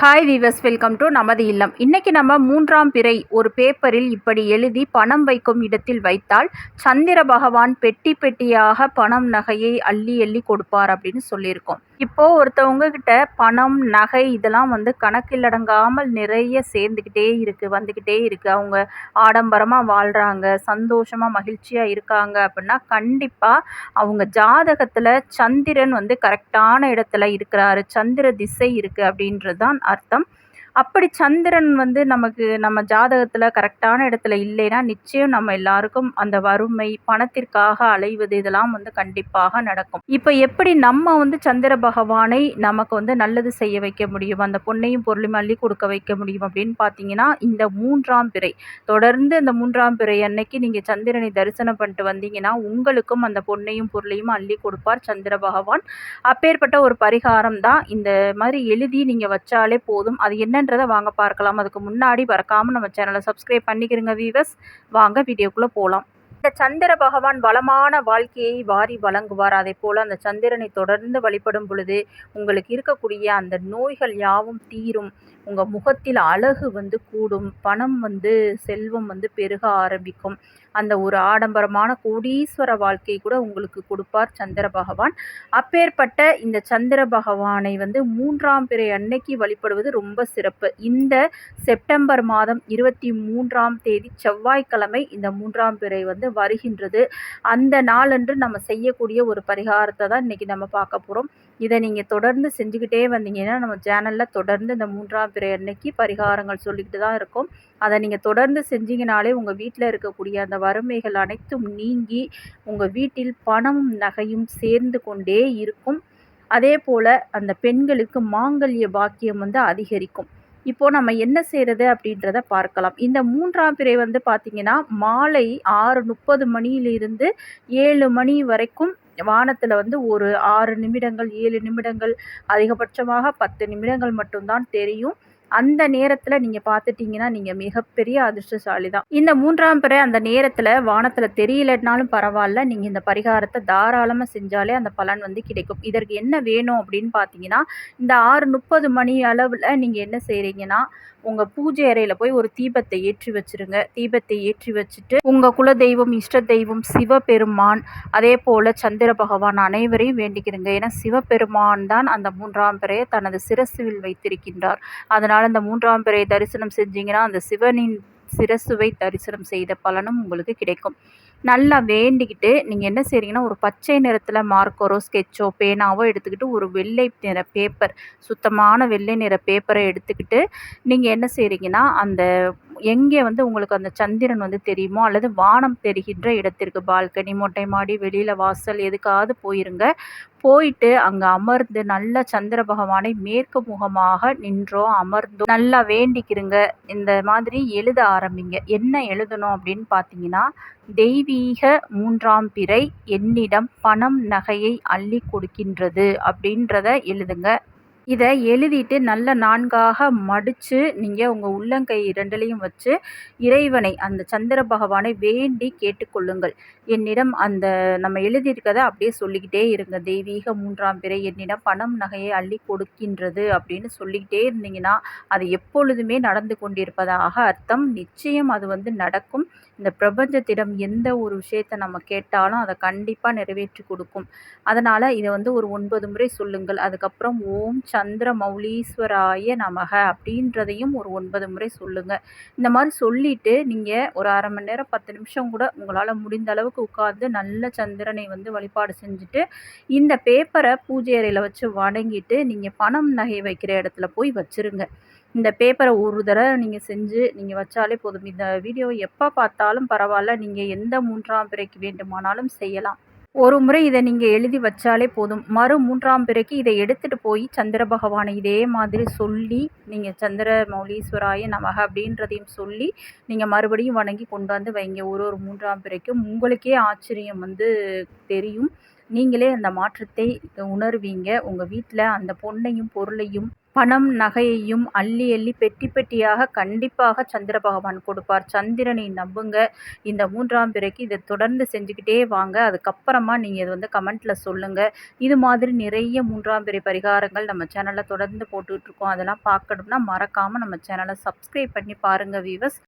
Hi viewers welcome to நமது இல்லம். இன்னைக்கு நம்ம மூன்றாம் பிறை ஒரு பேப்பரில் இப்படி எழுதி பணம் வைக்கும் இடத்தில் வைத்தால் சந்திர பகவான் பெட்டி பெட்டியாக பணம் நகையை அள்ளி அள்ளி கொடுப்பார் அப்படின்னு சொல்லியிருக்கோம். இப்போ ஒருத்தவங்க கிட்ட பணம் நகை இதெல்லாம் வந்து கணக்கில் அடங்காமல் நிறைய சேர்ந்துக்கிட்டே இருக்கு வந்துக்கிட்டே இருக்கு. அவங்க ஆடம்பரமாக வாழ்கிறாங்க சந்தோஷமாக மகிழ்ச்சியாக இருக்காங்க அப்படின்னா கண்டிப்பாக அவங்க ஜாதகத்தில் சந்திரன் வந்து கரெக்டான இடத்துல இருக்கிறாரு சந்திர திசை இருக்குது அப்படின்றது தான் அர்த்தம் அப்படி சந்திரன் வந்து நமக்கு நம்ம ஜாதகத்தில் கரெக்டான இடத்துல இல்லைன்னா நிச்சயம் நம்ம எல்லாருக்கும் அந்த வறுமை பணத்திற்காக அலைவது இதெல்லாம் வந்து கண்டிப்பாக நடக்கும். இப்போ எப்படி நம்ம வந்து சந்திர பகவானை நமக்கு வந்து நல்லது செய்ய வைக்க முடியும்? அந்த பொண்ணையும் பொருளையும் அள்ளி கொடுக்க வைக்க முடியும் அப்படின்னு பார்த்தீங்கன்னா இந்த மூன்றாம் பிறை. தொடர்ந்து இந்த மூன்றாம் பிறை அன்னைக்கு நீங்கள் சந்திரனை தரிசனம் பண்ணிட்டு வந்தீங்கன்னா உங்களுக்கும் அந்த பொண்ணையும் பொருளையும் அள்ளி கொடுப்பார் சந்திர பகவான். அப்பேற்பட்ட ஒரு பரிகாரம் தான் இந்த மாதிரி எழுதி நீங்கள் வச்சாலே போதும். அது என்னன்றதை வாங்க பார்க்கலாம். அதுக்கு முன்னாடி மறக்காமல் நம்ம சேனலை சப்ஸ்கிரைப் பண்ணிக்கிறங்க வீவர்ஸ் வாங்க வீடியோக்குள்ளே போகலாம் இந்த சந்திர பகவான் வளமான வாழ்க்கையை வாரி வழங்குவார். அதே போல் அந்த சந்திரனை தொடர்ந்து வழிபடும் பொழுது உங்களுக்கு இருக்கக்கூடிய அந்த நோய்கள் யாவும் தீரும். உங்கள் முகத்தில் அழகு வந்து கூடும் பணம் வந்து செல்வம் வந்து பெருக ஆரம்பிக்கும். அந்த ஒரு ஆடம்பரமான கோடீஸ்வர வாழ்க்கை கூட உங்களுக்கு கொடுப்பார் சந்திர பகவான். அப்பேற்பட்ட இந்த சந்திர பகவானை வந்து மூன்றாம் பிறை அன்னைக்கு வழிபடுவது ரொம்ப சிறப்பு. இந்த செப்டம்பர் மாதம் இருபத்தி மூன்றாம் தேதி செவ்வாய்க்கிழமை இந்த மூன்றாம் பிறை வந்து வருகின்றது. அந்த நாளன்று நம்ம செய்யக்கூடிய ஒரு பரிகாரத்தை தான் இன்றைக்கி நம்ம பார்க்க போகிறோம் இதை நீங்கள் தொடர்ந்து செஞ்சுக்கிட்டே வந்தீங்கன்னா நம்ம சேனலில் தொடர்ந்து இந்த மூன்றாம் பிறை அன்னைக்கு பரிகாரங்கள் சொல்லிக்கிட்டு தான் இருக்கோம். அதை நீங்கள் தொடர்ந்து செஞ்சீங்கனாலே உங்கள் வீட்டில் இருக்கக்கூடிய அந்த வறுமைகள் அனைத்தும் நீங்கி உங்கள் வீட்டில் பணமும் நகையும் சேர்ந்து கொண்டே இருக்கும். அதே போல் அந்த பெண்களுக்கு மாங்கல்ய பாக்கியம் வந்து அதிகரிக்கும். இப்போது நம்ம என்ன செய்கிறது அப்படின்றத பார்க்கலாம். இந்த மூன்றாம் பிறை வந்து பார்த்திங்கன்னா மாலை ஆறு முப்பது மணியிலிருந்து ஏழு மணி வரைக்கும் வானத்தில் வந்து ஒரு ஆறு நிமிடங்கள் ஏழு நிமிடங்கள் அதிகபட்சமாக பத்து நிமிடங்கள் மட்டும்தான் தெரியும். அந்த நேரத்தில் நீங்கள் பார்த்துட்டிங்கன்னா நீங்கள் மிகப்பெரிய அதிர்ஷ்டசாலி தான் இந்த மூன்றாம் பிறை அந்த நேரத்தில் வானத்தில் தெரியலனாலும் பரவாயில்ல. நீங்கள் இந்த பரிகாரத்தை தாராளமாக செஞ்சாலே அந்த பலன் வந்து கிடைக்கும். இதற்கு என்ன வேணும் அப்படின்னு பார்த்தீங்கன்னா இந்த ஆறு முப்பது மணி அளவில் நீங்கள் என்ன செய்கிறீங்கன்னா உங்கள் பூஜை அறையில் போய் ஒரு தீபத்தை ஏற்றி வச்சுருங்க. தீபத்தை ஏற்றி வச்சுட்டு உங்கள் குல தெய்வம் இஷ்ட தெய்வம் சிவபெருமான் அதே போல் சந்திர பகவான் அனைவரையும் வேண்டிக்கிறங்க ஏன்னா சிவபெருமான் தான் அந்த மூன்றாம் பிறையை தனது சிரசுவில் வைத்திருக்கின்றார். அதனால் அந்த மூன்றாம் பிறையை தரிசனம் செஞ்சீங்கன்னா அந்த சிவனின் சிரசுவை தரிசனம் செய்த பலனும் உங்களுக்கு கிடைக்கும். நல்லா வேண்டிக்கிட்டு நீங்கள் என்ன செய்கிறீங்கன்னா ஒரு பச்சை நிறத்தில் மார்க்கரோ ஸ்கெட்சோ பேனாவோ எடுத்துக்கிட்டு ஒரு வெள்ளை நிற பேப்பர் சுத்தமான வெள்ளை நிற பேப்பரை எடுத்துக்கிட்டு நீங்கள் என்ன செய்கிறீங்கன்னா அந்த எங்கே வந்து உங்களுக்கு அந்த சந்திரன் வந்து தெரியுமோ அல்லது வானம் தெரிகின்ற இடத்திற்கு பால்கனி மொட்டை மாடி வெளியில் வாசல் எதுக்காவது போயிருங்க. போயிட்டு அங்கே அமர்ந்து நல்ல சந்திர பகவானை மேற்கு முகமாக நின்றோ அமர்ந்தோ நல்லா வேண்டிக்கிறங்க இந்த மாதிரி எழுத ஆரம்பிங்க. என்ன எழுதணும் அப்படின்னு பார்த்தீங்கன்னா தெய்வீக மூன்றாம் பிறை என்னிடம் பணம் நகையை அள்ளி கொடுக்கின்றது அப்படின்றத எழுதுங்க. இதை எழுதிட்டு நல்ல நான்காக மடித்து நீங்கள் உங்கள் உள்ளங்கை இரண்டிலையும் வச்சு இறைவனை அந்த சந்திர பகவானை வேண்டி கேட்டுக்கொள்ளுங்கள். என்னிடம் அந்த நம்ம எழுதியிருக்கதை அப்படியே சொல்லிக்கிட்டே இருங்க. தெய்வீக மூன்றாம் பிறை என்னிடம் பணம் நகையை அள்ளி கொடுக்கின்றது அப்படின்னு சொல்லிக்கிட்டே இருந்தீங்கன்னா அது எப்பொழுதுமே நடந்து கொண்டிருப்பதாக அர்த்தம். நிச்சயம் அது வந்து நடக்கும். இந்த பிரபஞ்சத்திடம் எந்த ஒரு விஷயத்தை நம்ம கேட்டாலும் அதை கண்டிப்பாக நிறைவேற்றி கொடுக்கும். அதனால் இதை வந்து ஒரு ஒன்பது முறை சொல்லுங்கள். அதுக்கப்புறம் ஓம் சந்திர மௌலீஸ்வராய நமக அப்படின்றதையும் ஒரு ஒன்பது முறை சொல்லுங்கள் இந்த மாதிரி சொல்லிவிட்டு நீங்கள் ஒரு அரை மணி நேரம் பத்து நிமிஷம் கூட உங்களால் முடிந்த அளவுக்கு உட்காந்து நல்ல சந்திரனை வந்து வழிபாடு செஞ்சுட்டு இந்த பேப்பரை பூஜை அறையில் வச்சு வணங்கிட்டு நீங்கள் பணம் நகை வைக்கிற இடத்துல போய் வச்சுருங்க. இந்த பேப்பரை ஒரு தடவை நீங்கள் செஞ்சு நீங்கள் வச்சாலே போதும். இந்த வீடியோ எப்போ பார்த்தாலும் பரவாயில்ல. நீங்கள் எந்த மூன்றாம் பிறைக்கு வேண்டுமானாலும் செய்யலாம். ஒரு முறை இதை நீங்கள் எழுதி வச்சாலே போதும். மறு மூன்றாம் பிறகு இதை எடுத்துகிட்டு போய் சந்திர பகவானை இதே மாதிரி சொல்லி நீங்கள் சந்திர மௌலீஸ்வராய நமக அப்படின்றதையும் சொல்லி நீங்கள் மறுபடியும் வணங்கி கொண்டு வந்து வைங்க. ஒரு ஒரு மூன்றாம் பிறக்கும் உங்களுக்கே ஆச்சரியம் வந்து தெரியும். நீங்களே அந்த மாற்றத்தை உணர்வீங்க. உங்கள் வீட்டில் அந்த பொண்ணையும் பொருளையும் பணம் நகையையும் அள்ளி அள்ளி பெட்டி பெட்டியாக கண்டிப்பாக சந்திர பகவான் கொடுப்பார். சந்திரனை நம்புங்க. இந்த மூன்றாம் பிறைக்கு இதை தொடர்ந்து செஞ்சுக்கிட்டே வாங்க. அதுக்கப்புறமா நீங்கள் இது வந்து கமெண்ட்டில் சொல்லுங்கள் இது மாதிரி நிறைய மூன்றாம் பிறை பரிகாரங்கள் நம்ம சேனலில் தொடர்ந்து போட்டுக்கிட்டு இருக்கோம். அதெல்லாம் பார்க்கணும்னா மறக்காமல் நம்ம சேனலை சப்ஸ்கிரைப் பண்ணி பாருங்கள் வீவர்ஸ்